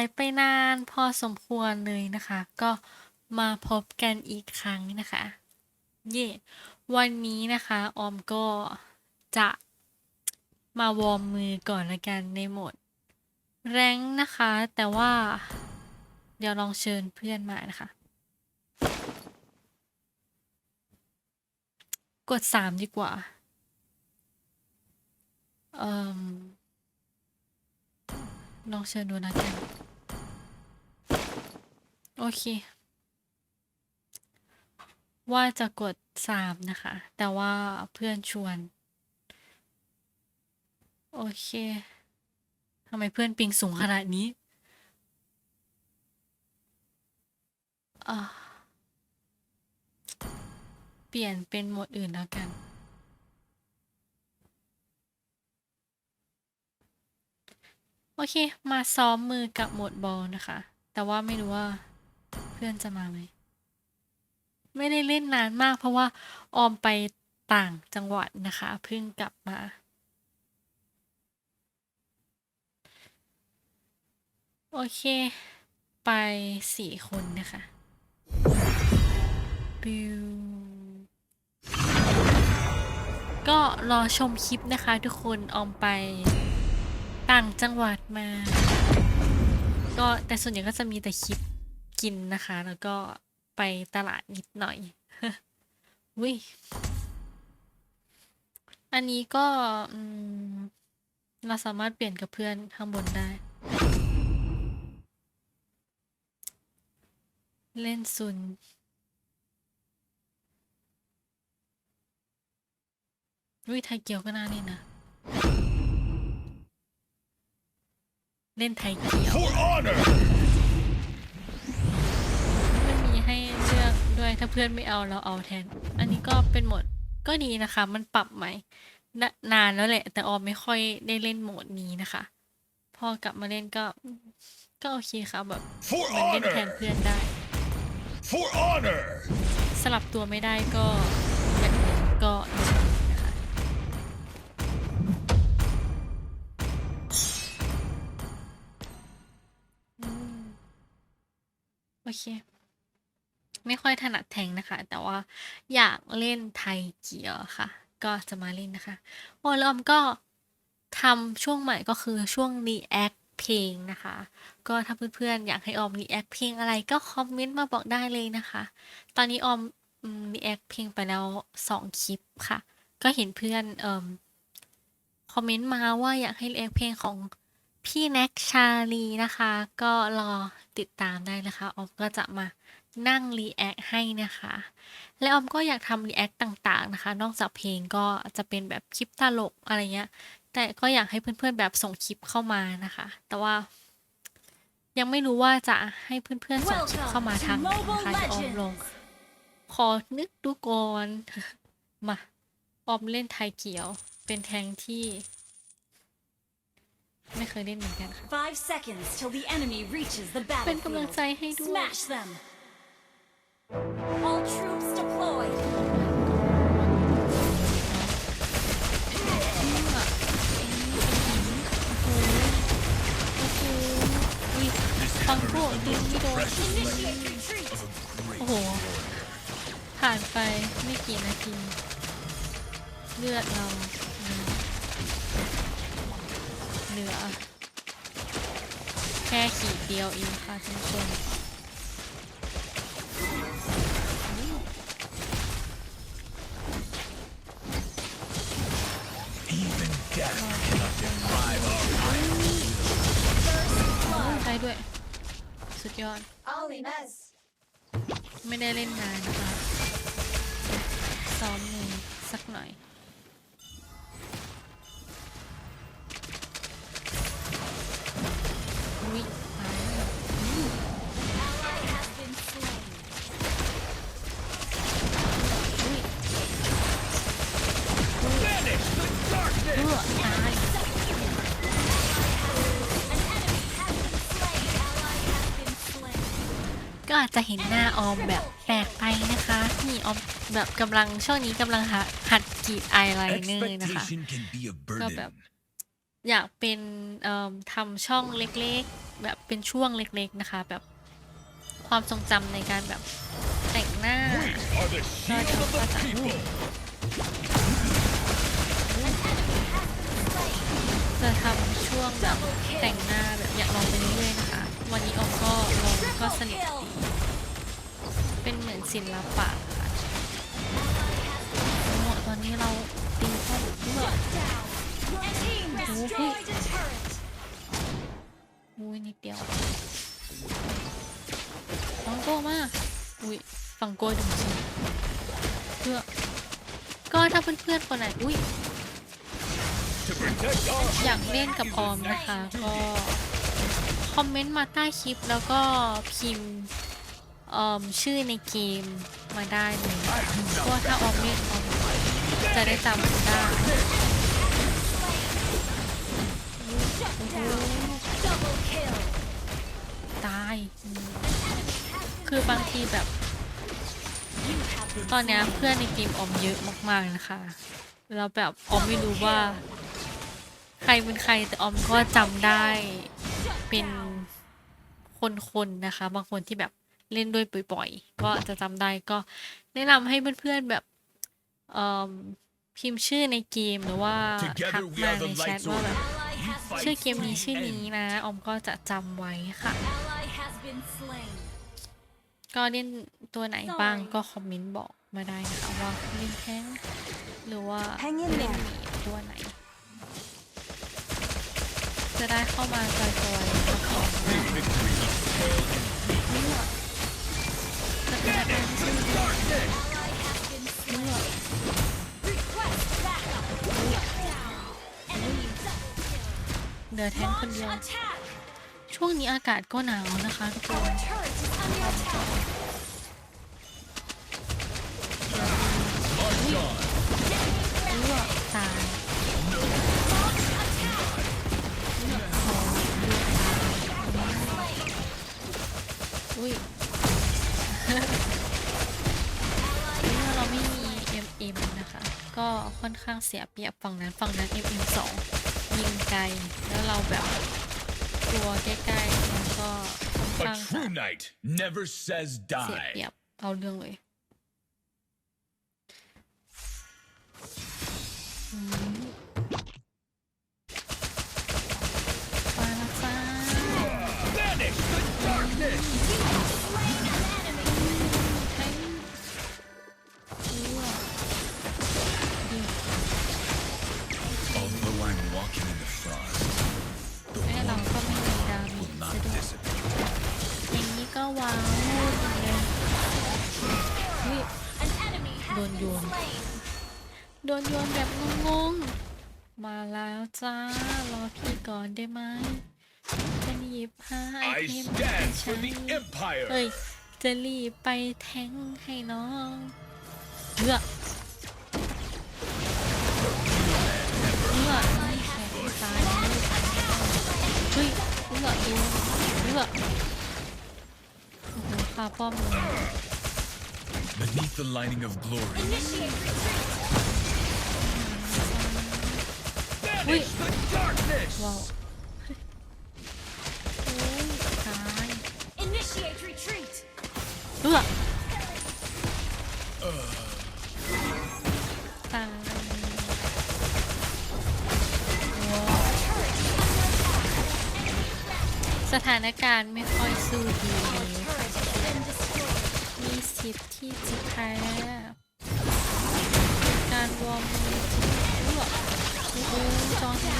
ายไปนานพอสมควรเลยนะคะ ก็มาพบกันอีกครั้งนะคะ เย่วันนี้นะคะออมก็จะมาวอร์มมือก่อนละกันในโหมด แรงนะคะ แต่ว่า เดี๋ยวลองเชิญเพื่อนมานะคะ กดสามดีกว่า เอ่มลองเชิญดูนะกัน โอเค ว่าจะกดสามนะคะ แต่ว่าเพื่อนชวน โอเคทำไมเพื่อนปิงสูงขนาดนี้เปลี่ยนเป็นโหมดอื่นแล้วกัน โอเค มาซ้อมมือกับโหมดบอลนะคะ แต่ว่าไม่รู้ว่า เพื่อนจะมาไหม ไม่ได้เล่นนานมากเพราะว่าออมไปต่างจังหวัดนะคะ เพิ่งกลับมา โอเค ไปสี่คนนะคะบิวก็รอชมคลิปนะคะทุกคนออมไปต่างจังหวัดมา ก็แต่ส่วนใหญ่ก็จะมีแต่คลิป กินนะคะ แล้วก็ไปตลาดนิดหน่อยวิอันนี้ก็เราสามารถเปลี่ยนกับเพื่อนข้างบนได้ เล่นซุนวิไทยเกียวก็น่าเล่นนะ เล่นไทยเกียว ถ้าเพื่อนไม่เอาเราเอาแทน อันนี้ก็เป็นโหมดก็ดีนะคะ มันปรับใหม่นนานแล้วแหละ แต่ออมไม่ค่อยได้เล่นโหมดนี้นะคะ พอกลับมาเล่นก็ ก็โอเคค่ะแบบ For มันเล่นแทน honor! เพื่อนได้ For honor! สลับตัวไม่ได้ก็แบบนี้ก็ดีนะคะอืมโอเค ไม่ค่อยถนัดแทงนะคะ แต่ว่าอยากเล่นไทยเกียวค่ะ ก็จะมาเล่นนะคะโอ้ลอมก็ทำช่วงใหม่ก็คือช่วง react เพลงนะคะ ก็ถ้าเพื่อนๆอยากให้ออม react เพลงอะไรก็คอมเมนต์มาบอกได้เลยนะคะ ตอนนี้ออมอืม react เพลงไปแล้วสองคลิปค่ะ ก็เห็นเพื่อนเอ่มคอมเมนต์มาว่าอยากให้ react เพลงของพี่แน็กชาลีนะคะ ก็รอติดตามได้นะคะ ออมก็จะมา นั่ง react ให้นะคะ และออมก็อยากทำ react ต่างๆนะคะ นอกจากเพลงก็จะเป็นแบบคลิปตลกอะไรเงี้ย แต่ก็อยากให้เพื่อนๆแบบส่งคลิปเข้ามานะคะ แต่ว่า ยังไม่รู้ว่าจะให้เพื่อนๆส่งคลิปเข้ามาทางไหนนะคะเดี๋ยวออมลองขอนึกดูก่อนมาออมเล่นไทยเกียว เป็นแทงที่ ไม่เคยเล่นเหมือนกันค่ะ Five seconds till the enemy reaches the เป็นกำลัง battlefield. ใจให้ด้วย Smash them. All troops deployed. อุ้ยฟังพวกดึงไม่โดน Initiate retreat. โอ้โห ผ่านไปไม่กี่นาที เลือดเราเหลือ แค่ขีดเดียวเองค่ะท่านผู้ชม ยอด ไม่ได้เล่นนานนะคะซ้อมมือสักหน่อย จจะเห็นหน้าออมแบบแปลกไปนะคะนี่ออมแบบกำลังช่วงนี้กำลังหัดหัดกรีดอายไลเนอร์นะคะ Expectation can be a Stop burden. อยากเป็นเอ่อทำช่องเล็กๆ แบบเป็นช่วงเล็กๆนะคะ แบบความทรงจำในการแบบแต่งหน้า Are the shield of the people. จะทำช่วงแบบแต่งหน้าแบบ ศิลปะค่ะโอ้ตอนนี้เราตีเข้าเพื่อโอ้โหอุ้ยนิดเดียวฟังโกมากอุ้ยฟังโก้ดูสิเพื่อก็ถ้าเพื่อนๆคนไหนอุ้ยอยากเล่นกับออมนะคะ ก็ คอมเมนต์มาใต้คลิปแล้วก็พิมพ์ เอ่อชื่อในเกมมาได้เลยเพราะถ้าออมเล่นออมจะได้จำได้ตาย คือบางทีแบบ ตอนนี้เพื่อนในเกมออมเยอะมากๆนะคะ แล้วแบบออมไม่รู้ว่า ใครเป็นใครแต่ออมก็จำได้เป็นคนๆนะคะ บางคนที่แบบ เล่นด้วยบ่อยๆ ก็จะจำได้ก็แนะนำให้เพื่อนๆแบบเอิ่มพิมพ์ชื่อในเกมหรือว่าทัก Together we มา are ใน the แชท Lights ว่าแบบ Order. ally has been ชื่อเกมนี้ชื่อ slain. นี้นะ ออมก็จะจำไว้ค่ะ Ally has been slain. ก็เล่นตัวไหนบ้างก็คอมเมนต์บอกมาได้นะคะว่าเล่นแท้งหรือว่า Hang in เล่น there หมีตัวไหน จะได้เข้ามาจอยๆแล้วก็ Big victory is pale เหลือแทงคนเดียว ช่วงนี้อากาศก็หนาวนะคะทุกคนรั่วตายอุ้ย ก็ค่อนข้างเสียเปรียบฝั่งนั้นฝั่งนั้น MM 2ยิงไกล แล้วเราแบบตัวใกล้ๆมันก็ค่อน A ข้างจะ true knight never says เสียเปรี die. ยบเอาเรื่องเลย enemy has Đồn been dồn. slain. โดนโยนแบบงงๆ มาแล้วจ้า รอพี่ก่อนได้ไหมจะหยิบหาไอ I เทม stand ใช้ for the empire. เฮ้ย จะรีบไปแทงให้น้องเลือกเลือกไม่แข็งตายแล้วเฮ้ยเลือกโดนเลือกโอ้โหคาป้อมเลย Beneath the lining of glory, Initiate retreat. banish the darkness. ว้าวโอ้ยตาย Initiate retreat. เลือกตายว้าวสถานการณ์ไม่ค่อยสู้ดี มีสิทธิ์ที่จะแพ้เป็นการวอร์มมือที่เลือกโอ้โหจอนี้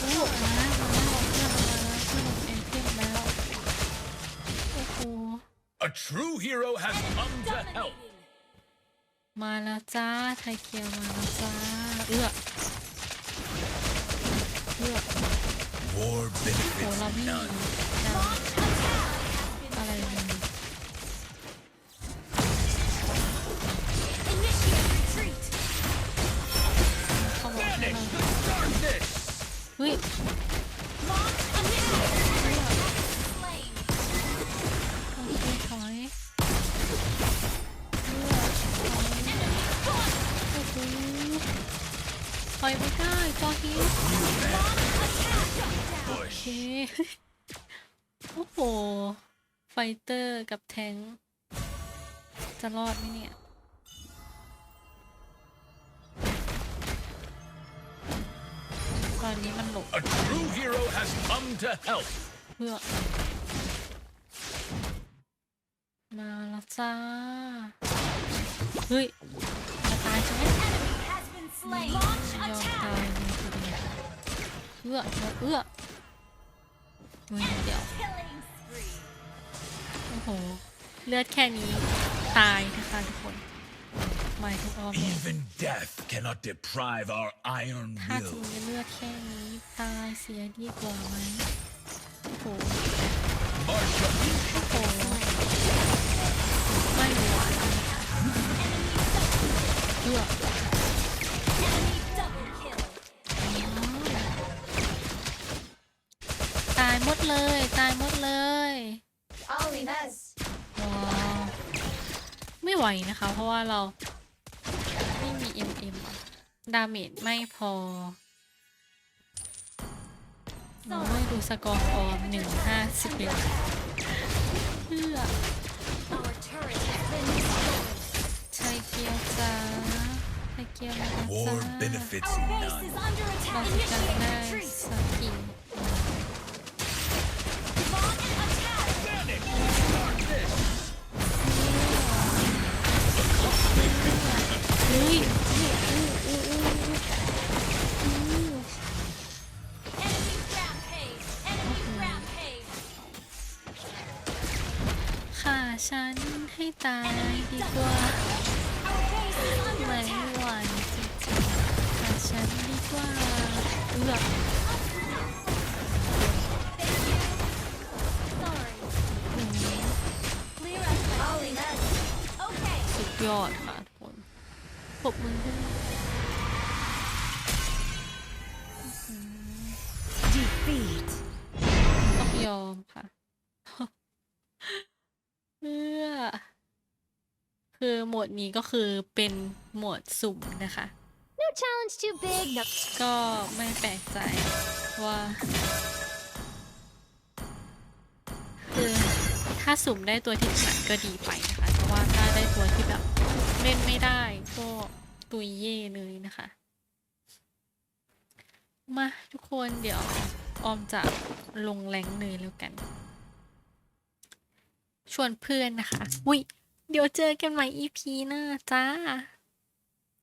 โอ้โหมาแล้วมาแล้วเพื่อนมาแล้วเพื่อนเอ็นเทมแล้ว โอ้โห A true hero has come to help. Dominating. มาแล้วจ้าไทยเกียวมาแล้วจ้าเอื้อเอื้อ War โห benefits เราไม่มี none. ฮ้ย Launch initiate. Slain. โอเคถอยเอื้อถอย Enemy gone. โอ้โหถอยไม่ได้จอฮิต Few โอ้โห ไฟเตอร์กับแทงค์จะรอดไหมเนี่ย นนี้มันหลบ A true hero has come to help. เพื่อมาแล้วจ้า เฮ้ยจะตายใช่ไหม Has been slain. Launch ยอม attack. ตายเลยทีเดียวเอื้อเอื้อมือเดียว Killing spree. โอ้โห เลือดแค่นี้ตายนะคะทุกคน หมายถึงออมเนี่ย Even death cannot deprive our iron ถ้าจะ will. มีเลือดแค่นี้ตายเสียดีกว่าไหมโอ้โห Marshal, โอ้โหไม่ไหวเพื่อ Enemy double kill. ตายหมดเลย ตายหมดเลย Only this. ว้าวไม่ไหวนะคะ เพราะว่าเราไม่มี MM ดาเมจไม่พอโอ้ยดูสกอร์ออมหนึ่งห้าสิบเอ็ดเพื่อ Our turret has been destroyed. ใช้เกียร์จ้าใช้เกียร์มาจ้า war benefits Our base is none. under เรา attack. จะกัน Initiate ได้ retreat. สักที ฉันให้ตายดีกว่า Our base is under ไม่ attack. ไหวจริงๆฆ่าฉันดีกว่าเอือก Sorry. Clear us. Only this. Okay. สุดยอดค่ะทุกคนปรบมือให้ Defeat. ต้องยอมค่ะ เพื่อ คือโหมดนี้ก็คือเป็นโหมดสุ่มนะคะ No challenge too big. No. ก็ไม่แปลกใจว่าคือถ้าสุ่มได้ตัวที่ถนัดก็ดีไปนะคะแต่ว่าถ้าได้ตัวที่แบบเล่นไม่ได้ก็ตุยเย่เลยนะคะ มาทุกคนเดี๋ยวออมจะลงแรงเลยแล้วกัน ชวนเพื่อนนะคะ อุ้ย เดี๋ยวเจอกันใหม่ EP หน้าจ้า